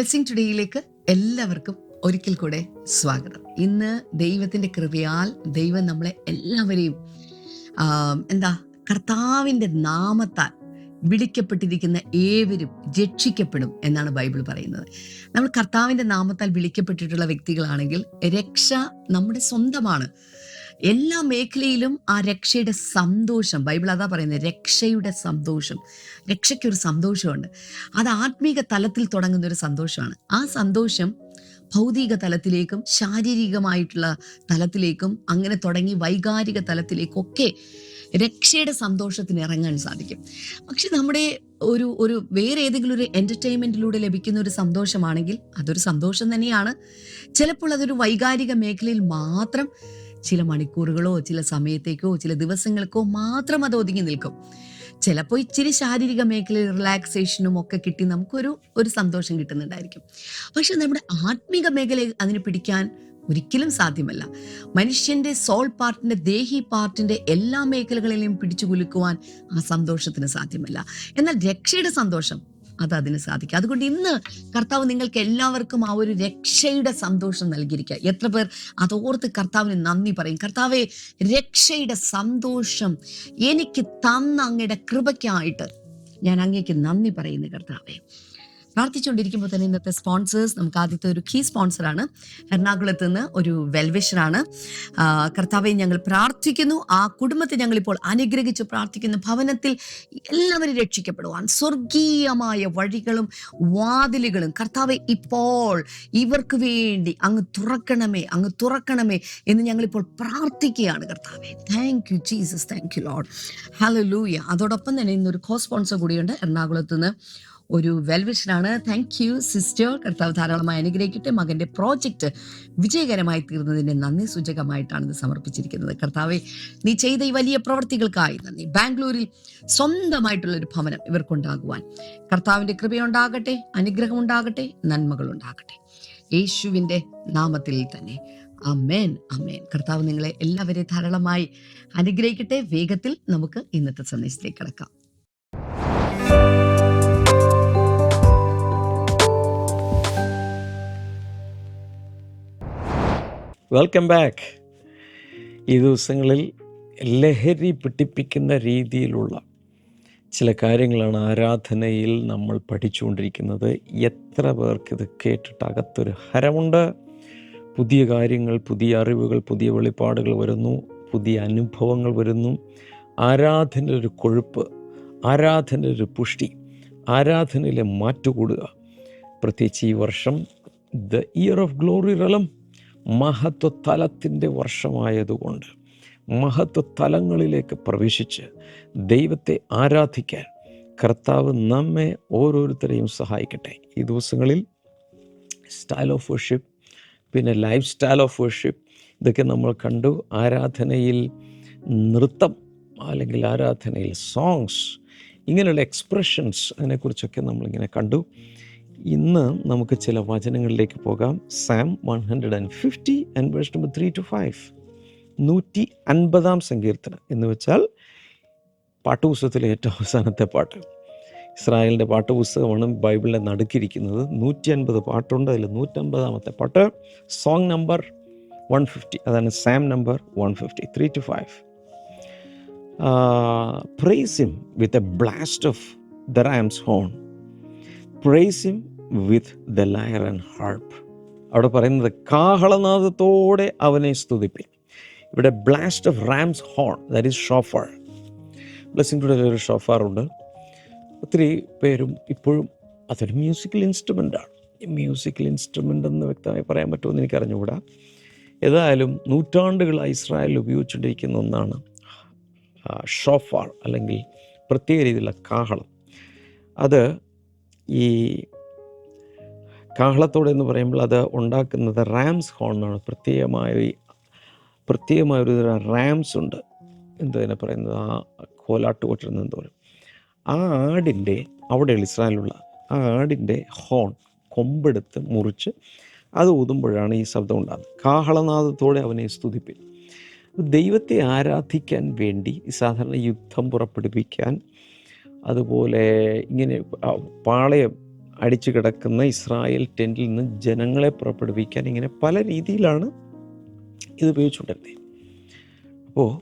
Blessing ടുഡേയിലേക്ക് എല്ലാവർക്കും ഒരിക്കൽ കൂടെ സ്വാഗതം. ഇന്ന് ദൈവത്തിന്റെ കൃപയാൽ ദൈവം നമ്മളെ എല്ലാവരെയും എന്താ കർത്താവിന്റെ നാമത്താൽ വിളിക്കപ്പെട്ടിരിക്കുന്ന ഏവരും രക്ഷിക്കപ്പെടും എന്നാണ് ബൈബിൾ പറയുന്നത്. നമ്മൾ കർത്താവിന്റെ നാമത്താൽ വിളിക്കപ്പെട്ടിട്ടുള്ള വ്യക്തികളാണെങ്കിൽ രക്ഷ നമ്മുടെ സ്വന്തമാണ്. എല്ലാ മേഖലയിലും ആ രക്ഷയുടെ സന്തോഷം ബൈബിൾ അതാ പറയുന്നത് രക്ഷയുടെ സന്തോഷം. രക്ഷയ്ക്കൊരു സന്തോഷമുണ്ട്. അത് ആത്മീക തലത്തിൽ തുടങ്ങുന്ന ഒരു സന്തോഷമാണ്. ആ സന്തോഷം ഭൗതിക തലത്തിലേക്കും ശാരീരികമായിട്ടുള്ള തലത്തിലേക്കും അങ്ങനെ തുടങ്ങി വൈകാരിക തലത്തിലേക്കൊക്കെ രക്ഷയുടെ സന്തോഷത്തിന് ഇറങ്ങാൻ സാധിക്കും. പക്ഷെ നമ്മുടെ ഒരു ഒരു വേറെ ഏതെങ്കിലും ഒരു എന്റർടൈൻമെന്റിലൂടെ ലഭിക്കുന്ന ഒരു സന്തോഷമാണെങ്കിൽ അതൊരു സന്തോഷം തന്നെയാണ്. ചിലപ്പോൾ അതൊരു വൈകാരിക മേഖലയിൽ മാത്രം ചില മണിക്കൂറുകളോ ചില സമയത്തേക്കോ ചില ദിവസങ്ങൾക്കോ മാത്രം അത് ഒതുങ്ങി നിൽക്കും. ചിലപ്പോൾ ഇച്ചിരി ശാരീരിക മേഖലയിൽ റിലാക്സേഷനും ഒക്കെ കിട്ടി നമുക്കൊരു ഒരു സന്തോഷം കിട്ടുന്നുണ്ടായിരിക്കും. പക്ഷെ നമ്മുടെ ആത്മീക മേഖലയിൽ അതിന് പിടിക്കാൻ ഒരിക്കലും സാധ്യമല്ല. മനുഷ്യന്റെ സോൾ പാർട്ടിന്റെ ദേഹി പാർട്ടിന്റെ എല്ലാ മേഖലകളിലെയും പിടിച്ചു കുലുക്കുവാൻ ആ സന്തോഷത്തിന് സാധ്യമല്ല. എന്നാൽ രക്ഷയുടെ സന്തോഷം അത് അതിന് സാധിക്കും. അതുകൊണ്ട് ഇന്ന് കർത്താവ് നിങ്ങൾക്ക് എല്ലാവർക്കും ആ ഒരു രക്ഷയുടെ സന്തോഷം നൽകിയിരിക്കുക. എത്ര പേർ അതോർത്ത് കർത്താവിന് നന്ദി പറയും. കർത്താവെ രക്ഷയുടെ സന്തോഷം എനിക്ക് തന്ന അങ്ങയുടെ കൃപയ്ക്കായിട്ട് ഞാൻ അങ്ങേക്ക് നന്ദി പറയുന്നു കർത്താവെ. പ്രാർത്ഥിച്ചുകൊണ്ടിരിക്കുമ്പോൾ തന്നെ ഇന്നത്തെ സ്പോൺസേഴ്സ് നമുക്ക് ആദ്യത്തെ ഒരു കീ സ്പോൺസറാണ് എറണാകുളത്ത് നിന്ന് ഒരു വെൽവിഷറാണ് കർത്താവെ ഞങ്ങൾ പ്രാർത്ഥിക്കുന്നു. ആ കുടുംബത്തെ ഞങ്ങൾ ഇപ്പോൾ അനുഗ്രഹിച്ച് പ്രാർത്ഥിക്കുന്ന. ഭവനത്തിൽ എല്ലാവരും രക്ഷിക്കപ്പെടുവാൻ. സ്വർഗീയമായ വഴികളും വാതിലുകളും കർത്താവെ ഇപ്പോൾ ഇവർക്ക് വേണ്ടി അങ്ങ് തുറക്കണമേ അങ്ങ് തുറക്കണമേ എന്ന് ഞങ്ങളിപ്പോൾ പ്രാർത്ഥിക്കുകയാണ് കർത്താവെ. Thank you Jesus thank you lord hallelujah അതോടൊപ്പം തന്നെ ഇന്നൊരു കോ സ്പോൺസർ കൂടിയുണ്ട് എറണാകുളത്ത് നിന്ന്. ഒരു വെൽവിഷനാണ് താങ്ക് യു സിസ്റ്റർ കർത്താവ് ധാരാളമായി അനുഗ്രഹിക്കട്ടെ. മകന്റെ പ്രോജക്റ്റ് വിജയകരമായി തീർന്നതിന്റെ നന്ദി സൂചകമായിട്ടാണ് ഇത് സമർപ്പിച്ചിരിക്കുന്നത്. കർത്താവെ നീ ചെയ്ത ഈ വലിയ പ്രവൃത്തികൾക്കായി നന്ദി. ബാംഗ്ലൂരിൽ സ്വന്തമായിട്ടുള്ള ഒരു ഭവനം ഇവർക്കുണ്ടാകുവാൻ. കർത്താവിന്റെ കൃപയുണ്ടാകട്ടെ അനുഗ്രഹം ഉണ്ടാകട്ടെ നന്മകൾ ഉണ്ടാകട്ടെ യേശുവിന്റെ നാമത്തിൽ തന്നെ. അമേൻ അമേൻ കർത്താവ് നിങ്ങളെ എല്ലാവരെയും ധാരാളമായി അനുഗ്രഹിക്കട്ടെ. വേഗത്തിൽ നമുക്ക് ഇന്നത്തെ സന്ദേശത്തിലേക്ക് കിടക്കാം. വെൽക്കം ബാക്ക് ഈ ദിവസങ്ങളിൽ ലഹരി പിടിപ്പിക്കുന്ന രീതിയിലുള്ള ചില കാര്യങ്ങളാണ് ആരാധനയിൽ നമ്മൾ പഠിച്ചുകൊണ്ടിരിക്കുന്നത്. എത്ര പേർക്ക് ഇത് കേട്ടിട്ട് അകത്തൊരു ഹരമുണ്ട്? പുതിയ കാര്യങ്ങൾ പുതിയ അറിവുകൾ പുതിയ വെളിപ്പാടുകൾ വരുന്നു പുതിയ അനുഭവങ്ങൾ വരുന്നു. ആരാധനയുടെ ഒരു കൊഴുപ്പ് ആരാധനയുടെ ഒരു പുഷ്ടി ആരാധനയിലെ മാറ്റുകൂടുക പ്രത്യേകിച്ച് ഈ വർഷം the year of glory realm മഹത്വ തലത്തിന്റെ വർഷമായതുകൊണ്ട് മഹത്വ തലങ്ങളിലേക്ക് പ്രവേശിച്ച് ദൈവത്തെ ആരാധിക്കാൻ കർത്താവ് നമ്മെ ഓരോരുത്തരെയും സഹായിക്കട്ടെ. ഈ ദിവസങ്ങളിൽ സ്റ്റൈൽ ഓഫ് വർഷിപ്പ് പിന്നെ ലൈഫ് സ്റ്റൈൽ ഓഫ് വർഷിപ്പ് ഇതൊക്കെ നമ്മൾ കണ്ടു. ആരാധനയിൽ നൃത്തം അല്ലെങ്കിൽ ആരാധനയിൽ സോങ്സ് ഇങ്ങനെയുള്ള എക്സ്പ്രഷൻസ് അതിനെക്കുറിച്ചൊക്കെ നമ്മളിങ്ങനെ കണ്ടു. ഇന്ന് നമുക്ക് ചില വചനങ്ങളിലേക്ക് പോകാം. Psalm one hundred and fifty and verse number three to five നൂറ്റി അൻപതാം സങ്കീർത്തനം എന്ന് വെച്ചാൽ പാട്ടുപുസ്തകത്തിലെ ഏറ്റവും അവസാനത്തെ പാട്ട്. ഇസ്രായേലിന്റെ പാട്ടുപുസ്തകമാണ് ബൈബിളിന്റെ നടുക്കിരിക്കുന്നത് നൂറ്റി അൻപത് പാട്ടുണ്ട്. അതിൽ നൂറ്റമ്പതാമത്തെ പാട്ട്. സോങ് നമ്പർ വൺ ഫിഫ്റ്റി അതാണ് psalm number one fifty three to five praise him with a blast of the ram's horn praise him with the lyre and harp അവിടെ പറയുന്നത് കാഹളനാദത്തോടെ അവനെ സ്തുതിപ്പിൻ. ഇവിടെ blast of ram's horn that is shofar blessing today ഒരു ഷോഫാറുണ്ട് ഒത്തിരി പേരും ഇപ്പോഴും അതൊരു മ്യൂസിക്കൽ ഇൻസ്ട്രുമെന്റാണ് മ്യൂസിക്കൽ ഇൻസ്ട്രുമെന്റ് എന്ന് വ്യക്തമായി പറയാൻ പറ്റുമെന്ന് എനിക്ക് അറിഞ്ഞുകൂടാ ഏതായാലും നൂറ്റാണ്ടുകളായി ഇസ്രായേലിൽ ഉപയോഗിച്ചുകൊണ്ടിരിക്കുന്ന ഒന്നാണ് ഷോഫാർ അല്ലെങ്കിൽ പ്രത്യേക രീതിയിലുള്ള കാഹളം. അത് ഈ കാഹളത്തോടെ എന്ന് പറയുമ്പോൾ അത് ഉണ്ടാക്കുന്നത് റാംസ് ഹോൺ എന്നാണ് പ്രത്യേകമായ ഈ- പ്രത്യേകമായ ഒരു റാംസ് ഉണ്ട് എന്തതിനെ പറയുന്നത്. ആ കോലാട്ട് കൊച്ചിരുന്ന പറയും ആ ആടിന്റെ അവിടെ ഇസ്രായേലുള്ള ആ ആടിന്റെ ഹോൺ കൊമ്പെടുത്ത് മുറിച്ച് അത് ഊതുമ്പോഴാണ് ഈ ശബ്ദം ഉണ്ടാകുന്നത്. കാഹളനാദത്തോടെ അവനെ സ്തുതിപ്പിൽ ദൈവത്തെ ആരാധിക്കാൻ വേണ്ടി സാധാരണ യുദ്ധം പുറപ്പെടുവിക്കാൻ അതുപോലെ ഇങ്ങനെ പാളയം അടിച്ചു കിടക്കുന്ന ഇസ്രായേൽ ടെന്റിൽ നിന്ന് ജനങ്ങളെ പുറപ്പെടുവിക്കാൻ ഇങ്ങനെ പല രീതിയിലാണ് ഇത് ഉപയോഗിച്ചുകൊണ്ടിരുന്നത്. അപ്പോൾ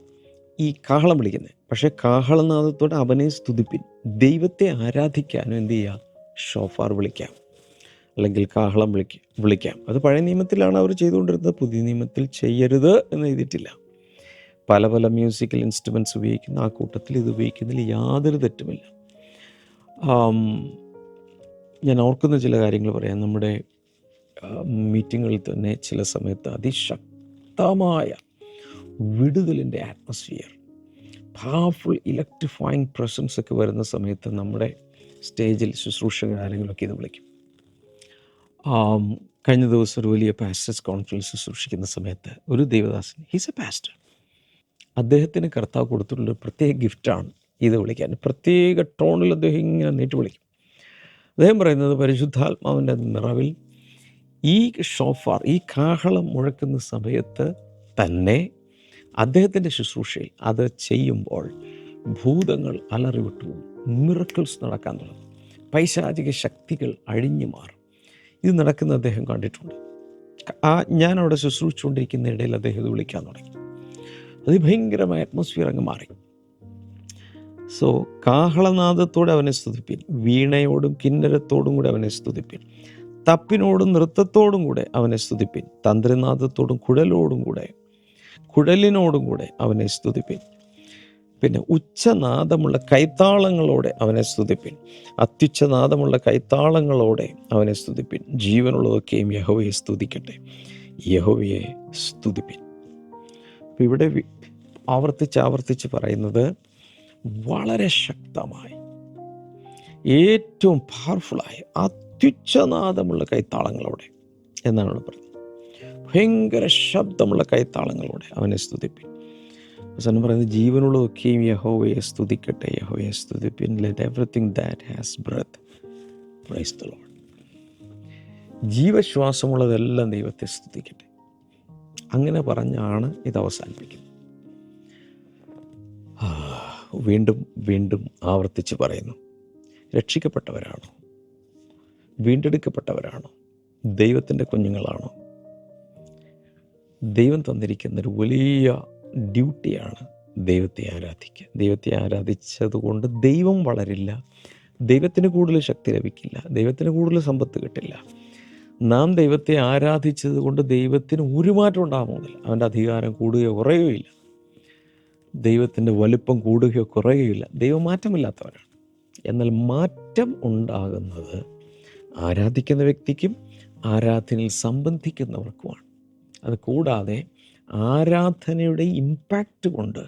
ഈ കാഹളം വിളിക്കുന്നത് പക്ഷേ കാഹളനാദത്തോടെ അവനെ സ്തുതിപ്പിൻ ദൈവത്തെ ആരാധിക്കാനും എന്ത് ചെയ്യുക ഷോഫാർ വിളിക്കാം. അല്ലെങ്കിൽ കാഹളം വിളിക്കാം വിളിക്കാം. അത് പഴയ നിയമത്തിലാണ് അവർ ചെയ്തുകൊണ്ടിരുന്നത് പുതിയ നിയമത്തിൽ ചെയ്യരുത് എന്ന് എഴുതിയിട്ടില്ല. പല പല മ്യൂസിക്കൽ ഇൻസ്ട്രുമെന്റ്സ് ഉപയോഗിക്കുന്ന. ആ കൂട്ടത്തിൽ ഇത് ഉപയോഗിക്കുന്നതിൽ യാതൊരു തെറ്റുമില്ല. ഞാൻ ഓർക്കുന്ന ചില കാര്യങ്ങൾ പറയാം. നമ്മുടെ മീറ്റിങ്ങുകളിൽ തന്നെ ചില സമയത്ത് അതിശക്തമായ വിടുതലിന്റെ ആറ്റ്മോസ്ഫിയർ പവർഫുൾ ഇലക്ട്രിഫൈങ് പ്രസൻസ് ഒക്കെ വരുന്ന സമയത്ത് നമ്മുടെ സ്റ്റേജിൽ ശുശ്രൂഷകർ ആരെങ്കിലുമൊക്കെ ഇത് വിളിക്കും. കഴിഞ്ഞ ദിവസം ഒരു വലിയ പാസ്റ്റേഴ്സ് കോൺഫറൻസ് ശുശ്രൂഷിക്കുന്ന സമയത്ത് ഒരു ദേവദാസൻ ഹീസ് എ പാസ്റ്റർ അദ്ദേഹത്തിന് കർത്താവ് കൊടുത്തിട്ടുള്ള പ്രത്യേക ഗിഫ്റ്റാണ് ഇത് വിളിക്കാൻ. പ്രത്യേക ടോണിൽ അദ്ദേഹം ഇങ്ങനെ നീട്ടി വിളിക്കും. അദ്ദേഹം പറയുന്നത് പരിശുദ്ധാത്മാവിന്റെ നിറവിൽ ഈ ഷോഫാർ ഈ കാഹളം മുഴക്കുന്ന സമയത്ത് തന്നെ അദ്ദേഹത്തിന്റെ ശുശ്രൂഷയിൽ അത് ചെയ്യുമ്പോൾ ഭൂതങ്ങൾ അലറിവിട്ടു മിറക്കിൾസ് നടക്കാൻ തുടങ്ങും. പൈശാചിക ശക്തികൾ അഴിഞ്ഞു മാറും. ഇത് നടക്കുന്ന അദ്ദേഹം കണ്ടിട്ടുണ്ട്. ആ ഞാൻ അവിടെ ശുശ്രൂഷിച്ചുകൊണ്ടിരിക്കുന്ന ഇടയിൽ അദ്ദേഹം ഇത് വിളിക്കാൻ തുടങ്ങി. അതിഭയങ്കരമായ അറ്റ്മോസ്ഫിയർ അങ്ങ് മാറി. സോ കാഹളനാദത്തോടെ അവനെ സ്തുതിപ്പിൻ. വീണയോടും കിന്നരത്തോടും കൂടെ അവനെ സ്തുതിപ്പിൻ. തപ്പിനോടും നൃത്തത്തോടും കൂടെ അവനെ സ്തുതിപ്പിൻ. തന്ത്രിനാഥത്തോടും കുഴലോടും കൂടെ കുഴലിനോടും കൂടെ അവനെ സ്തുതിപ്പിൻ. പിന്നെ ഉച്ചനാദമുള്ള കൈത്താളങ്ങളോടെ അവനെ സ്തുതിപ്പിൻ. അത്യുച്ചനാദമുള്ള കൈത്താളങ്ങളോടെ അവനെ സ്തുതിപ്പിൻ. ജീവനുള്ളതൊക്കെയും യഹോവയെ സ്തുതിക്കട്ടെ. യഹോവയെ സ്തുതിപ്പിൻ. ഇവിടെ ആവർത്തിച്ച് ആവർത്തിച്ച് പറയുന്നത് വളരെ ശക്തമായി. ഏറ്റവും പവർഫുള്ളായ അത്യുച്ചനാദമുള്ള കൈത്താളങ്ങളോടെ എന്നാണ് അവിടെ പറഞ്ഞത്. ഭയങ്കര ശബ്ദമുള്ള കൈത്താളങ്ങളോടെ അവനെ സ്തുതിപ്പിൻ അവസാനം പറയുന്നത് ജീവനുള്ളതൊക്കെയും യഹോവയെ സ്തുതിക്കട്ടെ യഹോവയെ സ്തുതിപ്പിൻ. Let everything that has breath praise ജീവശ്വാസമുള്ളതെല്ലാം ദൈവത്തെ സ്തുതിക്കട്ടെ. അങ്ങനെ പറഞ്ഞാണ് ഇത് അവസാനിപ്പിക്കുന്നത്. വീണ്ടും വീണ്ടും ആവർത്തിച്ച് പറയുന്നു. രക്ഷിക്കപ്പെട്ടവരാണോ? വീണ്ടെടുക്കപ്പെട്ടവരാണോ? ദൈവത്തിന്റെ കുഞ്ഞുങ്ങളാണോ? ദൈവം തന്നിരിക്കുന്ന ഒരു വലിയ ഡ്യൂട്ടിയാണ് ദൈവത്തെ ആരാധിക്കുക. ദൈവത്തെ ആരാധിച്ചതുകൊണ്ട് ദൈവം വളരില്ല. ദൈവത്തിന് കൂടുതൽ ശക്തി ലഭിക്കില്ല. ദൈവത്തിന് കൂടുതൽ സമ്പത്ത് കിട്ടില്ല. നാം ദൈവത്തെ ആരാധിച്ചത് കൊണ്ട് ദൈവത്തിന് ഒരു മാറ്റം ഉണ്ടാകുന്നില്ല. അവന്റെ അധികാരം കൂടുകയോ കുറയുകയോ ഇല്ല ദൈവത്തിന്റെ വലിപ്പം കൂടുകയോ കുറയുകയോ ഇല്ല ദൈവം മാറ്റമില്ലാത്തവരാണ് എന്നാൽ മാറ്റം ഉണ്ടാകുന്നത് ആരാധിക്കുന്ന വ്യക്തിക്കും ആരാധനയിൽ സംബന്ധിക്കുന്നവർക്കുമാണ്. അത് കൂടാതെ ആരാധനയുടെ ഇമ്പാക്റ്റ് കൊണ്ട്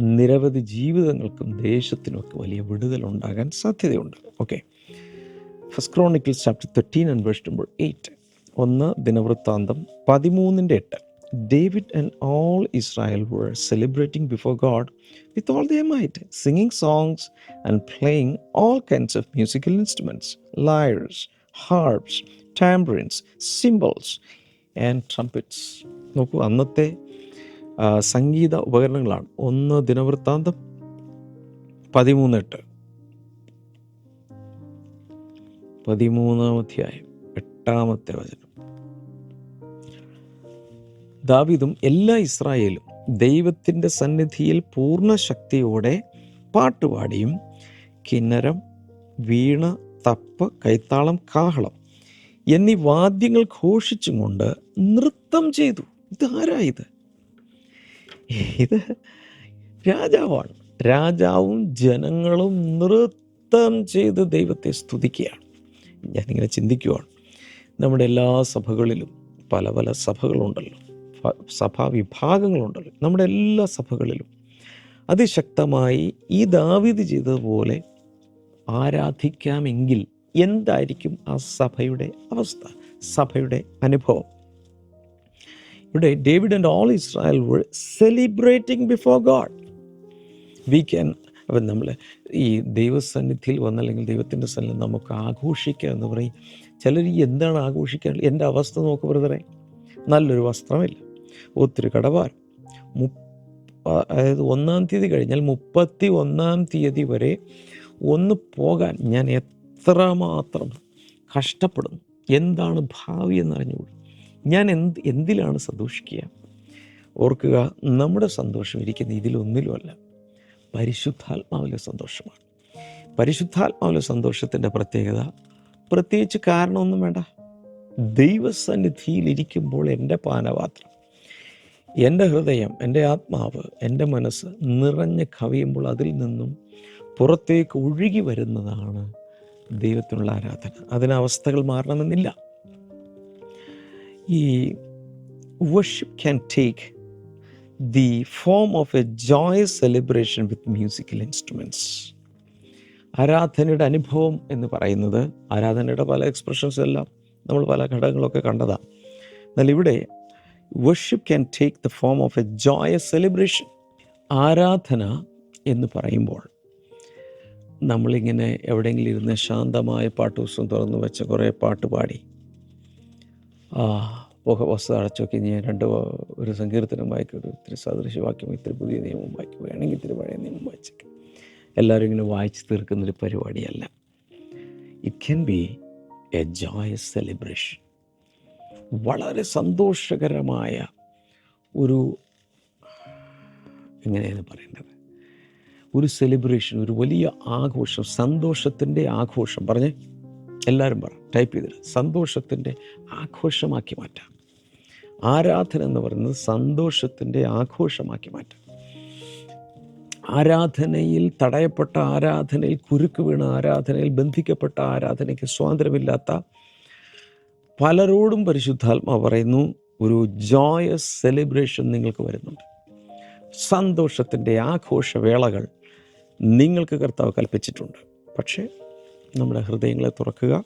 നിരവധി ജീവിതങ്ങൾക്കും ദേശത്തിനുമൊക്കെ വലിയ വിടുതൽ ഉണ്ടാകാൻ സാധ്യതയുണ്ട്. Okay first chronicles chapter thirteen അന്വേഷിക്കുമ്പോൾ eight ഒന്ന് ദിനവൃത്താന്തം പതിമൂന്നിന്റെ എട്ട്. David and all Israel were celebrating before God with all their might, singing songs and playing all kinds of musical instruments, lyres, harps, tambourines, cymbals and trumpets. നോക്കൂ അന്നത്തെ സംഗീത ഉപകരണങ്ങളാണ് ഒന്ന് ദിനവൃത്താന്തം പതിമൂന്നെട്ട് പതിമൂന്നാം അധ്യായം എട്ടാമത്തെ വചനം ദാവീദും എല്ലാ ഇസ്രായേലും ദൈവത്തിന്റെ സന്നിധിയിൽ പൂർണ ശക്തിയോടെ പാട്ടുപാടിയും കിന്നരം വീണ തപ്പ് കൈത്താളം കാഹളം എന്നീ വാദ്യങ്ങൾ ഘോഷിച്ചും കൊണ്ട് നൃത്തം ചെയ്തു. ഇതാരാ ഇത് രാജാവാണ്. രാജാവും ജനങ്ങളും നൃത്തം ചെയ്ത് ദൈവത്തെ സ്തുതിക്കുകയാണ്. ഞാനിങ്ങനെ ചിന്തിക്കുവാണ്. നമ്മുടെ എല്ലാ സഭകളിലും പല പല സഭകളുണ്ടല്ലോ. സഭാ വിഭാഗങ്ങളുണ്ടല്ലോ നമ്മുടെ എല്ലാ സഭകളിലും. അതിശക്തമായി ഈ ദാവീദ് ചെയ്തതുപോലെ ആരാധിക്കാമെങ്കിൽ എന്തായിരിക്കും ആ സഭയുടെ അവസ്ഥ സഭയുടെ അനുഭവം? ഇവിടെ David and all Israel celebrating before God. We can അപ്പം നമ്മൾ ഈ ദൈവസന്നിധിയിൽ വന്നല്ലെങ്കിൽ ദൈവത്തിന്റെ സന്നിധി നമുക്ക് ആഘോഷിക്കുക എന്ന് പറയും. ചിലർ എന്താണ് ആഘോഷിക്കാൻ എന്റെ അവസ്ഥ നോക്ക് ബ്രദറെ. നല്ലൊരു വസ്ത്രമില്ല. ഒത്തിരി കടവാൻ മു അതായത് ഒന്നാം തീയതി കഴിഞ്ഞാൽ മുപ്പത്തി ഒന്നാം തീയതി വരെ ഒന്ന് പോകാൻ ഞാൻ എത്രമാത്രം കഷ്ടപ്പെടുന്നു. എന്താണ് ഭാവി എന്നറിഞ്ഞുകൂടും? ഞാൻ എന്ത് എന്തിലാണ് സന്തോഷിക്കുക? ഓർക്കുക നമ്മുടെ സന്തോഷം ഇരിക്കുന്ന ഇതിലൊന്നിലുമല്ല പരിശുദ്ധാത്മാവിലെ സന്തോഷമാണ്. പരിശുദ്ധാത്മാവിലെ സന്തോഷത്തിന്റെ പ്രത്യേകത പ്രത്യേകിച്ച് കാരണമൊന്നും വേണ്ട. ദൈവസന്നിധിയിൽ ഇരിക്കുമ്പോൾ എന്റെ പാനപാത്രം. എന്റെ ഹൃദയം എന്റെ ആത്മാവ് എന്റെ മനസ്സ് നിറഞ്ഞ് കവിയുമ്പോൾ അതിൽ നിന്നും പുറത്തേക്ക് ഒഴുകി വരുന്നതാണ് ദൈവത്തിനുള്ള ആരാധന. അതിന് അവസ്ഥകൾ മാറണമെന്നില്ല. ഈ worship can take the form of a joy celebration with musical instruments ആരാധനയുടെ അനുഭവം എന്ന് പറയുന്നത് ആരാധനയുടെ പല എക്സ്പ്രഷൻസ് എല്ലാം നമ്മൾ പല ഘടകങ്ങളൊക്കെ കണ്ടതാണ് എന്നാൽ ഇവിടെ worship can take the form of a joy celebration ആരാധന എന്ന് പറയുമ്പോൾ നമ്മളിങ്ങനെ എവിടെയെങ്കിലും ഇരുന്ന് ശാന്തമായ പാട്ട് പുസ്തകം തുറന്നു വെച്ച് കുറേ പാട്ട് പാടി. ആ പുക വസ്തു അടച്ചു നോക്കി ഞാൻ രണ്ട് ഒരു സങ്കീർത്തനം വായിക്കും ഇത്തിരി സദൃശവാക്യം ഇത്തിരി പുതിയ നിയമം വായിക്കും വേണമെങ്കിൽ ഇത്തിരി പഴയ നിയമം വായിച്ചേക്കും. എല്ലാവരും ഇങ്ങനെ വായിച്ച് തീർക്കുന്നൊരു പരിപാടിയല്ല. It can be a joyous celebration വളരെ സന്തോഷകരമായ ഒരു എങ്ങനെയാണ് പറയേണ്ടത്? ഒരു സെലിബ്രേഷൻ ഒരു വലിയ ആഘോഷം സന്തോഷത്തിന്റെ ആഘോഷം. പറഞ്ഞേ എല്ലാവരും പറ ടൈപ്പ് ചെയ്തിട്ട്. സന്തോഷത്തിന്റെ ആഘോഷമാക്കി മാറ്റാം. ആരാധന എന്ന് പറയുന്നത് സന്തോഷത്തിന്റെ ആഘോഷമാക്കി മാറ്റാം. ആരാധനയിൽ തടയപ്പെട്ട ആരാധനയിൽ കുരുക്ക് വീണ ആരാധനയിൽ ബന്ധിക്കപ്പെട്ട ആരാധനയ്ക്ക് സ്വാതന്ത്ര്യമില്ലാത്ത പലരോടും പരിശുദ്ധാത്മാ പറയുന്നു ഒരു ജോയസ് സെലിബ്രേഷൻ നിങ്ങൾക്ക് വരുന്നുണ്ട്. സന്തോഷത്തിന്റെ ആഘോഷവേളകൾ നിങ്ങൾക്ക് കർത്താവ് കൽപ്പിച്ചിട്ടുണ്ട്. പക്ഷേ നമ്മുടെ ഹൃദയങ്ങളെ തുറക്കുക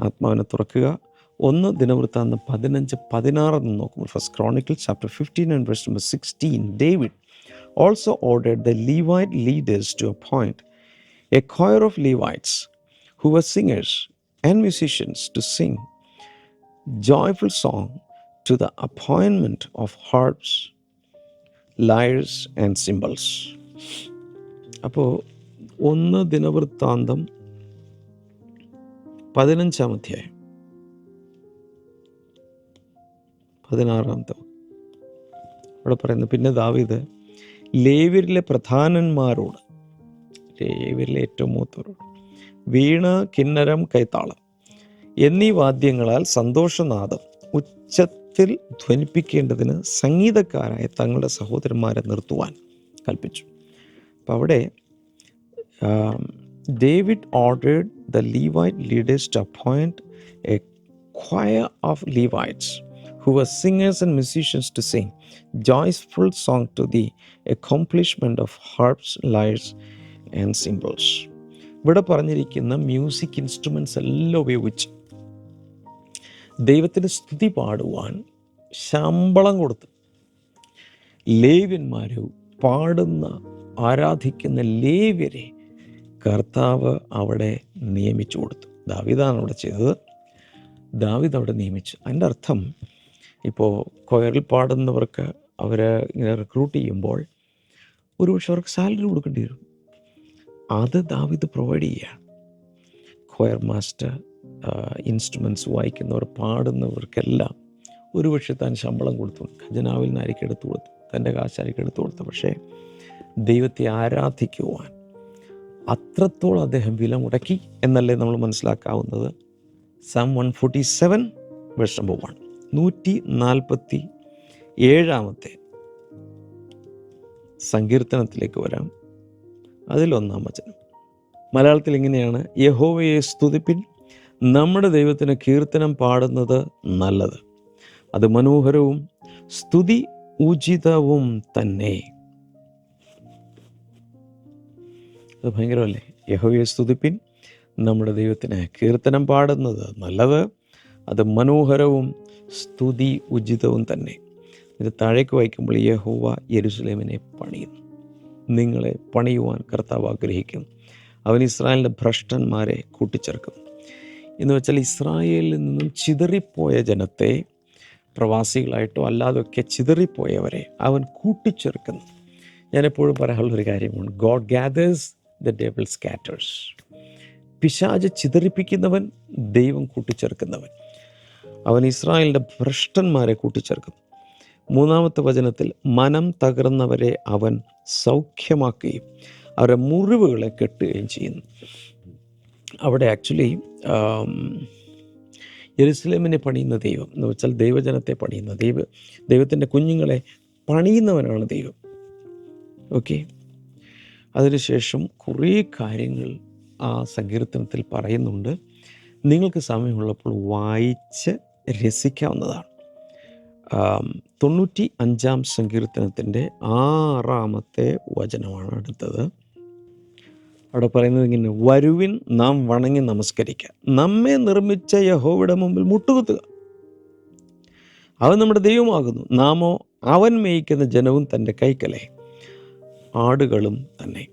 ആത്മാവിനെ തുറക്കുക. ഒന്ന് ദിനവൃത്താന്തം പതിനഞ്ച് പതിനാറ് എന്ന് നോക്കുമ്പോൾ first chronicle chapter fifteen and verse number sixteen David also ordered the Levite leaders to appoint a choir of Levites who were singers and musicians to sing. Joyful song to the appointment of harps, lyres and cymbals. അപ്പോൾ ഒന്ന് ദിനവൃത്താന്തം പതിനഞ്ചാം അധ്യായം പതിനാറാമത്തെ അവിടെ പറയുന്നു പിന്നെ ദാവീദ് ലേവ്യരിലെ പ്രധാനന്മാരോട് ലേവ്യരിലെ ഏറ്റവും മൂത്തവരോട് വീണ കിന്നരം കൈത്താളം എന്നീ വാദ്യങ്ങളാൽ സന്തോഷനാദം ഉച്ചത്തിൽ ധ്വനിപ്പിക്കേണ്ടതിന് സംഗീതക്കാരായ തങ്ങളുടെ സഹോദരന്മാരെ നിർത്തുവാൻ കൽപ്പിച്ചു അപ്പം അവിടെ David ordered the Levite leaders to appoint a choir of Levites who were singers and musicians to sing joyful song to the accomplishment of harps, lyres and cymbals. ഇവിടെ പറഞ്ഞിരിക്കുന്ന മ്യൂസിക് ഇൻസ്ട്രുമെന്റ്സ് എല്ലാം ഉപയോഗിച്ച് ദൈവത്തിന് സ്തുതി പാടുവാൻ ശമ്പളം കൊടുത്ത് ലേവ്യന്മാർ പാടുന്ന ആരാധിക്കുന്ന ലേവ്യരെ കർത്താവ് അവിടെ നിയമിച്ചു കൊടുത്തു. ദാവിദാണ് അവിടെ ചെയ്തത്. ദാവിദ് അവിടെ നിയമിച്ചു. അതിന്റെ അർത്ഥം ഇപ്പോൾ കൊയറിൽ പാടുന്നവർക്ക് അവരെ ഇങ്ങനെ റിക്രൂട്ട് ചെയ്യുമ്പോൾ ഒരുപക്ഷെ അവർക്ക് സാലറി കൊടുക്കേണ്ടി വരും. അത് ദാവിദ് പ്രൊവൈഡ് ചെയ്യുകയാണ്. കൊയർ മാസ്റ്റർ ഇൻസ്ട്രുമെന്റ്സ് വായിക്കുന്നവർ പാടുന്നവർക്കെല്ലാം ഒരുപക്ഷെ താൻ ശമ്പളം കൊടുത്തു. ഖജനാവിൽ നിന്ന് ആയിരിക്കും എടുത്തു കൊടുത്തു. തന്റെ കാശായിരിക്കും എടുത്തു കൊടുത്തു. പക്ഷേ ദൈവത്തെ ആരാധിക്കുവാൻ അത്രത്തോളം അദ്ദേഹം വില മുടക്കി എന്നല്ലേ നമ്മൾ മനസ്സിലാക്കാവുന്നത്? Psalm one forty seven verse number നൂറ്റി നാൽപ്പത്തി ഏഴാമത്തെ സങ്കീർത്തനത്തിലേക്ക് വരാം. അതിലൊന്നാം വചനം. മലയാളത്തിൽ ഇങ്ങനെയാണ്. യഹോവയെ സ്തുതിപ്പിൻ നമ്മുടെ ദൈവത്തിന് കീർത്തനം പാടുന്നത് നല്ലത്. അത് മനോഹരവും സ്തുതി ഉചിതവും തന്നെ. അത് ഭയങ്കരമല്ലേ? യഹോയെ സ്തുതിപ്പിൻ നമ്മുടെ ദൈവത്തിന് കീർത്തനം പാടുന്നത് നല്ലത്. അത് മനോഹരവും സ്തുതി ഉചിതവും തന്നെ. ഇത് താഴേക്ക് വായിക്കുമ്പോൾ യഹോവ യെരുസലേമിനെ പണിയുന്നു. നിങ്ങളെ പണിയുവാൻ കർത്താവ് ആഗ്രഹിക്കുന്നു. അവൻ ഇസ്രായേലിന്റെ ഭ്രഷ്ടന്മാരെ കൂട്ടിച്ചേർക്കുന്നു. എന്ന് വെച്ചാൽ ഇസ്രായേലിൽ നിന്നും ചിതറിപ്പോയ ജനത്തെ പ്രവാസികളായിട്ടോ അല്ലാതൊക്കെ ചിതറിപ്പോയവരെ അവൻ കൂട്ടിച്ചേർക്കുന്നു. ഞാനെപ്പോഴും പറയാനുള്ളൊരു കാര്യമാണ് God gathers the devil scatters പിശാജ് ചിതറിപ്പിക്കുന്നവൻ ദൈവം കൂട്ടിച്ചേർക്കുന്നവൻ. അവൻ ഇസ്രായേലിന്റെ ഭ്രഷ്ടന്മാരെ കൂട്ടിച്ചേർക്കുന്നു. മൂന്നാമത്തെ വചനത്തിൽ മനം തകർന്നവരെ അവൻ സൗഖ്യമാക്കുകയും അവരുടെ മുറിവുകളെ കെട്ടുകയും ചെയ്യുന്നു. അവിടെ ആക്ച്വലി യെരുസലേമിനെ പണിയുന്ന ദൈവം എന്ന് വെച്ചാൽ ദൈവജനത്തെ പണിയുന്ന ദൈവ ദൈവത്തിന്റെ കുഞ്ഞുങ്ങളെ പണിയുന്നവനാണ് ദൈവം. ഓക്കെ അതിനുശേഷം കുറേ കാര്യങ്ങൾ ആ സങ്കീർത്തനത്തിൽ പറയുന്നുണ്ട്. നിങ്ങൾക്ക് സമയമുള്ളപ്പോൾ വായിച്ച് രസിക്കാവുന്നതാണ്. തൊണ്ണൂറ്റി അഞ്ചാം സങ്കീർത്തനത്തിന്റെ ആറാമത്തെ വചനമാണ് അടുത്തത്. അവിടെ പറയുന്നത് ഇങ്ങനെ വരുവിൻ നാം വണങ്ങി നമസ്കരിക്കുക നമ്മെ നിർമ്മിച്ച യഹോവയുടെ മുമ്പിൽ മുട്ടുകുത്തുക. അവൻ നമ്മുടെ ദൈവമാകുന്നു. നാമോ അവൻ മേയിക്കുന്ന ജനവും തന്റെ കൈക്കലെ ആടുകളും തന്നെ.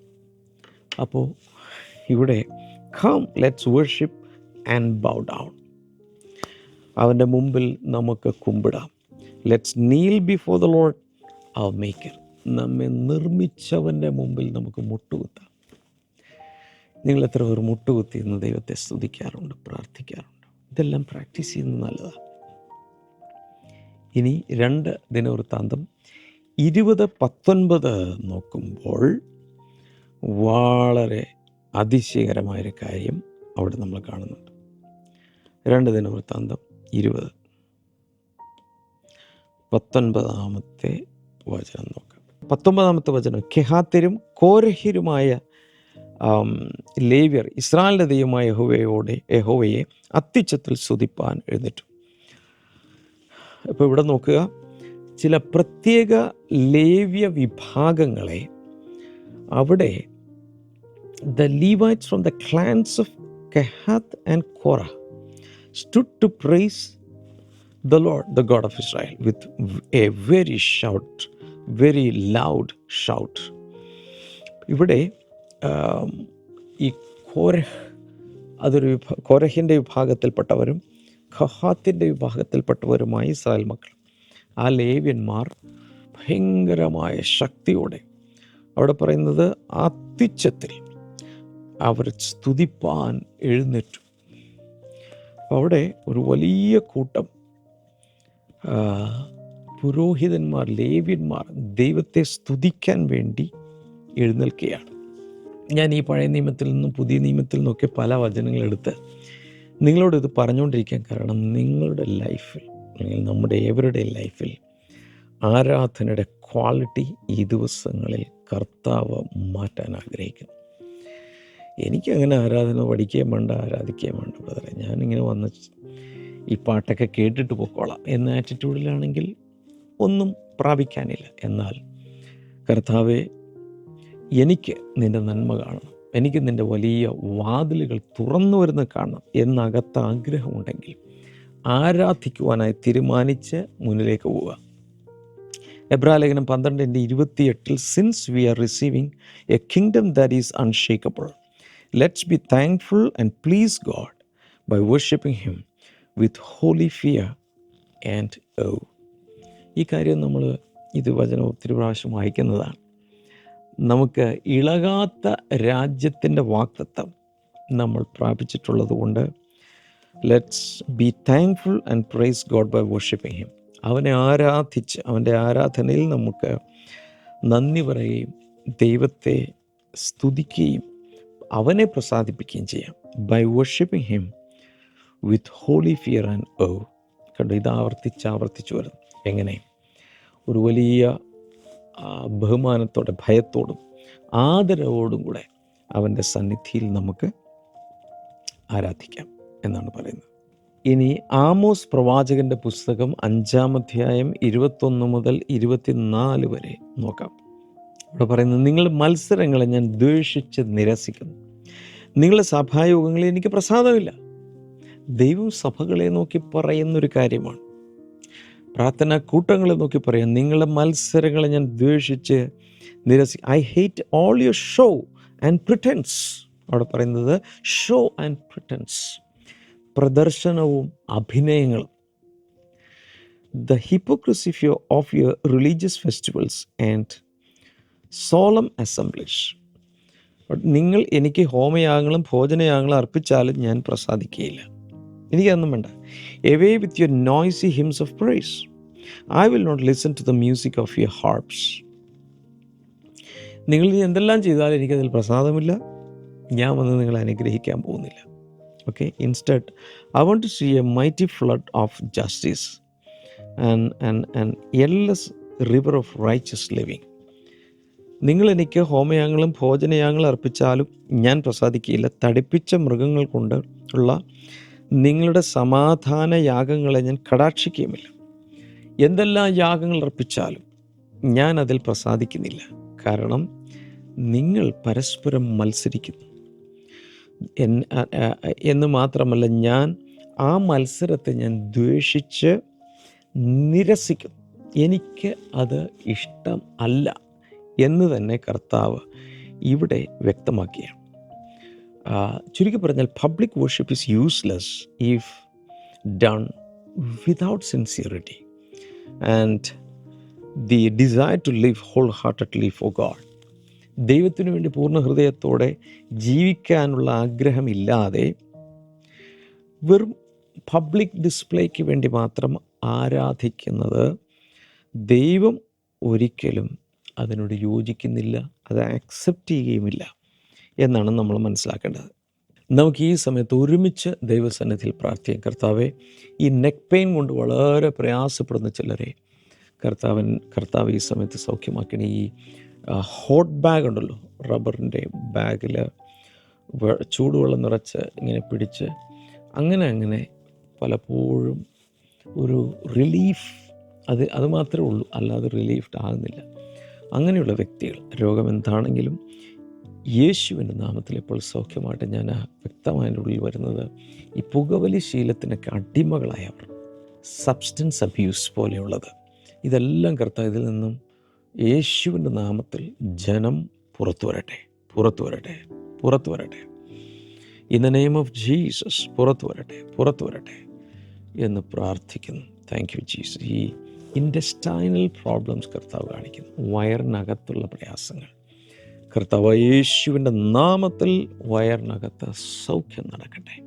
അപ്പോൾ ഇവിടെ come let's worship and bow down അവന്റെ മുമ്പിൽ നമുക്ക് കുമ്പിടാം. Let's kneel before the lord our maker നമ്മെ നിർമ്മിച്ചവന്റെ മുമ്പിൽ നമുക്ക് മുട്ടുകുത്താം. നിങ്ങൾ എത്ര പേർ മുട്ടുകുത്തി എന്ന് ദൈവത്തെ സ്തുതിക്കാറുണ്ട് പ്രാർത്ഥിക്കാറുണ്ട്. ഇതെല്ലാം പ്രാക്ടീസ് ചെയ്യുന്നത് നല്ലതാണ്. ഇനി രണ്ട് ദിനവൃത്താന്തം. ഇരുപത് പത്തൊൻപത് നോക്കുമ്പോൾ വളരെ അതിശയകരമായൊരു കാര്യം അവിടെ നമ്മൾ കാണുന്നുണ്ട്. രണ്ട് ദിനവൃത്താന്തം ഇരുപത്. പത്തൊൻപതാമത്തെ വചനം നോക്കാം. പത്തൊമ്പതാമത്തെ വചനം കെഹാത്തരും കോരഹ്യരുമായ ആം, ലേവ്യർ ഇസ്രായേലിന്റെ ദൈവമായ യഹോവയോടെ യഹോവയെ അത്യുച്ചത്തിൽ സ്തുതിപ്പാൻ എഴുന്നേറ്റു. ഇപ്പോൾ ഇവിടെ നോക്കുക ചില പ്രത്യേക ലേവ്യ വിഭാഗങ്ങളെ അവിടെ the Levites from the clans of Kohath and Korah stood to praise the lord the God of Israel with a very shout very loud shout ഇവിടെ ഈ കോരഹ് അതൊരു വിഭ കോരഹിന്റെ വിഭാഗത്തിൽപ്പെട്ടവരും ഖഹാത്തിന്റെ വിഭാഗത്തിൽപ്പെട്ടവരുമായി ഇസ്രായേൽ മക്കൾ. ആ ലേവ്യന്മാർ ഭയങ്കരമായ ശക്തിയോടെ അവിടെ പറയുന്നത് അത്യുച്ചത്തിൽ അവർ സ്തുതിപ്പാൻ എഴുന്നേറ്റു. അവിടെ ഒരു വലിയ കൂട്ടം പുരോഹിതന്മാർ ലേവ്യന്മാർ ദൈവത്തെ സ്തുതിക്കാൻ വേണ്ടി എഴുന്നേൽക്കുകയാണ്. ഞാൻ ഈ പഴയ നിയമത്തിൽ നിന്നും പുതിയ നിയമത്തിൽ നിന്നൊക്കെ പല വചനങ്ങളെടുത്ത് നിങ്ങളോട് ഇത് പറഞ്ഞുകൊണ്ടിരിക്കാൻ കാരണം നിങ്ങളുടെ ലൈഫിൽ അല്ലെങ്കിൽ നമ്മുടെ ഏവരുടെ ലൈഫിൽ ആരാധനയുടെ ക്വാളിറ്റി ഈ ദിവസങ്ങളിൽ കർത്താവ് മാറ്റാൻ ആഗ്രഹിക്കുന്നു. എനിക്കങ്ങനെ ആരാധന പഠിക്കുകയും വേണ്ട ആരാധിക്കുകയും വേണ്ട ബ്രദറെ. ഞാനിങ്ങനെ വന്ന് ഈ പാട്ടൊക്കെ കേട്ടിട്ട് പൊക്കോളാം. എന്ന ആറ്റിറ്റ്യൂഡിലാണെങ്കിൽ ഒന്നും പ്രാപിക്കാനില്ല. എന്നാൽ കർത്താവെ എനിക്ക് നിന്റെ നന്മ കാണണം. എനിക്ക് നിന്റെ വലിയ വാതിലുകൾ തുറന്നു വരുന്ന കാണണം എന്നകത്ത് ആഗ്രഹമുണ്ടെങ്കിൽ ആരാധിക്കുവാനായി തീരുമാനിച്ച് മുന്നിലേക്ക് പോവുക. എബ്രാലേഖനം പന്ത്രണ്ടിന്റെ ഇരുപത്തിയെട്ടിൽ since we are receiving a kingdom that is unshakable let's be thankful and please God by worshipping him with holy fear and ഈ കാര്യം നമ്മൾ ഇത് വചനം ഒത്തിരി പ്രാവശ്യം വായിക്കുന്നതാണ്. നമുക്ക് ഇളകാത്ത രാജ്യത്തിന്റെ വാക്തത്വം നമ്മൾ പ്രാപിച്ചിട്ടുള്ളത് കൊണ്ട് let's be thankful and praise God by worshipping him. അവനെ ആരാധിച്ച് അവന്റെ ആരാധനയിൽ നമുക്ക് നന്ദി പറയുകയും ദൈവത്തെ സ്തുതിക്കുകയും അവനെ പ്രസാദിപ്പിക്കുകയും ചെയ്യാം. By worshipping him with holy fear and awe. കണ്ടു ഇത് ആവർത്തിച്ച് ആവർത്തിച്ചു വരുന്നു. എങ്ങനെ? ഒരു വലിയ ബഹുമാനത്തോടെ ഭയത്തോടും ആദരവോടും കൂടെ അവന്റെ സന്നിധിയിൽ നമുക്ക് ആരാധിക്കാം എന്നാണ് പറയുന്നത്. ഇനി ആമോസ് പ്രവാചകന്റെ പുസ്തകം അഞ്ചാം അധ്യായം ഇരുപത്തൊന്ന് മുതൽ ഇരുപത്തിനാല് വരെ നോക്കാം. ഇവിടെ പറയുന്നത് നിങ്ങൾ മത്സരങ്ങളെ ഞാൻ ദ്വേഷിച്ച് നിരസിക്കുന്നു. നിങ്ങളുടെ സഭായോഗങ്ങളിൽ എനിക്ക് പ്രസാദമില്ല. ദൈവം സഭകളെ നോക്കി പറയുന്നൊരു കാര്യമാണ്. പ്രാർത്ഥന കൂട്ടങ്ങളെ നോക്കി പറയാം. നിങ്ങളുടെ മത്സരങ്ങളെ ഞാൻ ദ്വേഷിച്ച് നിരസി I hate all your show and pretence അവിടെ പറയുന്നത് ഷോ ആൻഡ് പ്രിട്ടൻസ് പ്രദർശനവും അഭിനയങ്ങളും. The hypocrisy of your religious festivals and solemn assemblies നിങ്ങൾ എനിക്ക് ഹോമയാഗങ്ങളും ഭോജനയാഗങ്ങളും അർപ്പിച്ചാലും ഞാൻ പ്രസാദിക്കുകയില്ല. എനിക്കതൊന്നും വേണ്ട. Away with your noisy hymns of praise I will not listen to the music of your harps നിങ്ങൾ എന്തെല്ലാം ചെയ്താലും എനിക്കതിൽ പ്രസാദമില്ല. ഞാൻ വന്ന് നിങ്ങളെ അനുഗ്രഹിക്കാൻ പോകുന്നില്ല. Okay instead I want to see a mighty flood of justice and and and endless river of righteous living നിങ്ങൾ എനിക്ക് ഹോമയാങ്ങളും ഭോജനയാങ്ങളും അർപ്പിച്ചാലും ഞാൻ പ്രസാദിക്കുകയില്ല. തടിപ്പിച്ച മൃഗങ്ങൾ കൊണ്ട് ഉള്ള നിങ്ങളുടെ സമാധാന യാഗങ്ങളെ ഞാൻ കടാക്ഷിക്കുകയുമില്ല. എന്തെല്ലാം യാഗങ്ങൾ അർപ്പിച്ചാലും ഞാൻ അതിൽ പ്രസാദിക്കുന്നില്ല. കാരണം നിങ്ങൾ പരസ്പരം മത്സരിക്കുന്നു. എന്ന് മാത്രമല്ല ഞാൻ ആ മത്സരത്തെ ഞാൻ ദ്വേഷിച്ച് നിരസിക്കുന്നു. എനിക്ക് അത് ഇഷ്ടം അല്ല എന്ന് തന്നെ കർത്താവ് ഇവിടെ വ്യക്തമാക്കിയാണ്. ചുരുക്കി പറഞ്ഞാൽ public worship is useless if done without sincerity and the desire to live whole heartedly for God ദൈവത്തിനു വേണ്ടി പൂർണ ഹൃദയത്തോടെ ജീവിക്കാനുള്ള ആഗ്രഹമില്ലാതെ വെറും പബ്ലിക് ഡിസ്പ്ലേക്ക് വേണ്ടി മാത്രം ആരാധിക്കുന്നത് ദൈവം ഒരിക്കലും അതിനോട് യോജിക്കുന്നില്ല അത് ആക്സെപ്റ്റ് ചെയ്യുകയുമില്ല. എന്നാണ് നമ്മൾ മനസ്സിലാക്കേണ്ടത്. നമുക്ക് ഈ സമയത്ത് ഒരുമിച്ച് ദൈവസന്നിധിയിൽ പ്രാർത്ഥിക്കാം. കർത്താവെ ഈ നെക്ക് പെയിൻ കൊണ്ട് വളരെ പ്രയാസപ്പെടുന്ന ചിലരെ കർത്താവൻ കർത്താവ് ഈ സമയത്ത് സൗഖ്യമാക്കണ. ഈ ഹോട്ട് ബാഗ് ഉണ്ടല്ലോ റബ്ബറിന്റെ ബാഗിൽ ചൂടുവെള്ളം നിറച്ച് ഇങ്ങനെ പിടിച്ച് അങ്ങനെ അങ്ങനെ പലപ്പോഴും ഒരു റിലീഫ് അത് അത് മാത്രമേ ഉള്ളൂ അല്ലാതെ റിലീഫ്ഡ് ആകുന്നില്ല. അങ്ങനെയുള്ള വ്യക്തികൾ രോഗം എന്താണെങ്കിലും യേശുവിന്റെ നാമത്തിൽ ഇപ്പോൾ സൗഖ്യമായിട്ട് ഞാൻ വ്യക്തമായ ഉള്ളിൽ വരുന്നത് ഈ പുകവലി ശീലത്തിനൊക്കെ അടിമകളായവർ സബ്സ്റ്റൻസ് അബ്യൂസ് പോലെയുള്ളത്. ഇതെല്ലാം കർത്താവ് ഇതിൽ നിന്നും യേശുവിന്റെ നാമത്തിൽ ജനം പുറത്തു വരട്ടെ പുറത്തു വരട്ടെ പുറത്തു വരട്ടെ. In the name of Jesus പുറത്തു വരട്ടെ പുറത്തു വരട്ടെ എന്ന് പ്രാർത്ഥിക്കുന്നു. താങ്ക് യു ജീസസ് ഈ ഇൻഡസ്റ്റൈനൽ പ്രോബ്ലംസ് കർത്താവ് കാണിക്കുന്നു. വയറിനകത്തുള്ള പ്രയാസങ്ങൾ കർത്താവ് യേശുവിന്റെ നാമത്തിൽ വയറിനകത്ത് സൗഖ്യം നടക്കട്ടെ.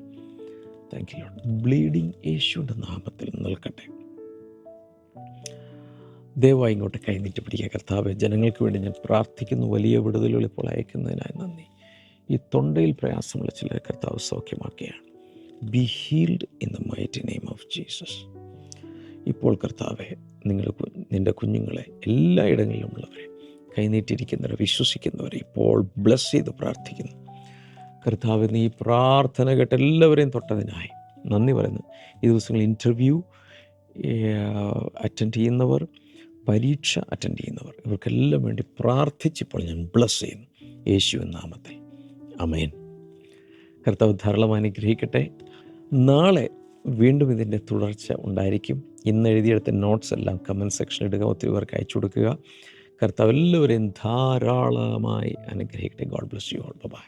താങ്ക് യു ബ്ലീഡിങ് യേശുവിന്റെ നാമത്തിൽ നിൽക്കട്ടെ. ദയവായി ഇങ്ങോട്ട് കൈനീട്ടി പിടിക്കുക കർത്താവ്. ജനങ്ങൾക്ക് വേണ്ടി ഞാൻ പ്രാർത്ഥിക്കുന്നു. വലിയ വിടുതലുകൾ ഇപ്പോൾ അയക്കുന്നതിനായി നന്ദി. ഈ തൊണ്ടയിൽ പ്രയാസമുള്ള ചില കർത്താവ് സൗഖ്യമാക്കുകയാണ്. Be healed in the mighty name of Jesus ഇപ്പോൾ കർത്താവെ നിങ്ങൾ നിന്റെ കുഞ്ഞുങ്ങളെ എല്ലായിടങ്ങളിലുമുള്ളവരെ കൈനീട്ടിയിരിക്കുന്നവരെ വിശ്വസിക്കുന്നവരെ ഇപ്പോൾ ബ്ലസ് ചെയ്ത് പ്രാർത്ഥിക്കുന്നു. കർത്താവ് നീ പ്രാർത്ഥന കേട്ട എല്ലാവരെയും തൊട്ടതിനായി നന്ദി പറയുന്നു. ഈ ദിവസങ്ങളിൽ ഇന്റർവ്യൂ അറ്റൻഡ് ചെയ്യുന്നവർ പരീക്ഷ അറ്റൻഡ് ചെയ്യുന്നവർ ഇവർക്കെല്ലാം വേണ്ടി പ്രാർത്ഥിച്ചിപ്പോൾ ഞാൻ ബ്ലസ് ചെയ്യുന്നു. യേശു നാമത്തിൽ. അമേൻ കർത്താവ് ധാരാളം അനുഗ്രഹിക്കട്ടെ. നാളെ വീണ്ടും ഇതിന്റെ തുടർച്ച ഉണ്ടായിരിക്കും. ഇന്ന് എഴുതിയെടുത്ത നോട്ട്സ് എല്ലാം കമന്റ് സെക്ഷനിൽ ഇടുക ഒത്തിരി പേർക്ക് അയച്ചു കൊടുക്കുക. കർത്താവ് എല്ലാവരെയും ധാരാളമായി അനുഗ്രഹിക്കട്ടെ. God bless you all bye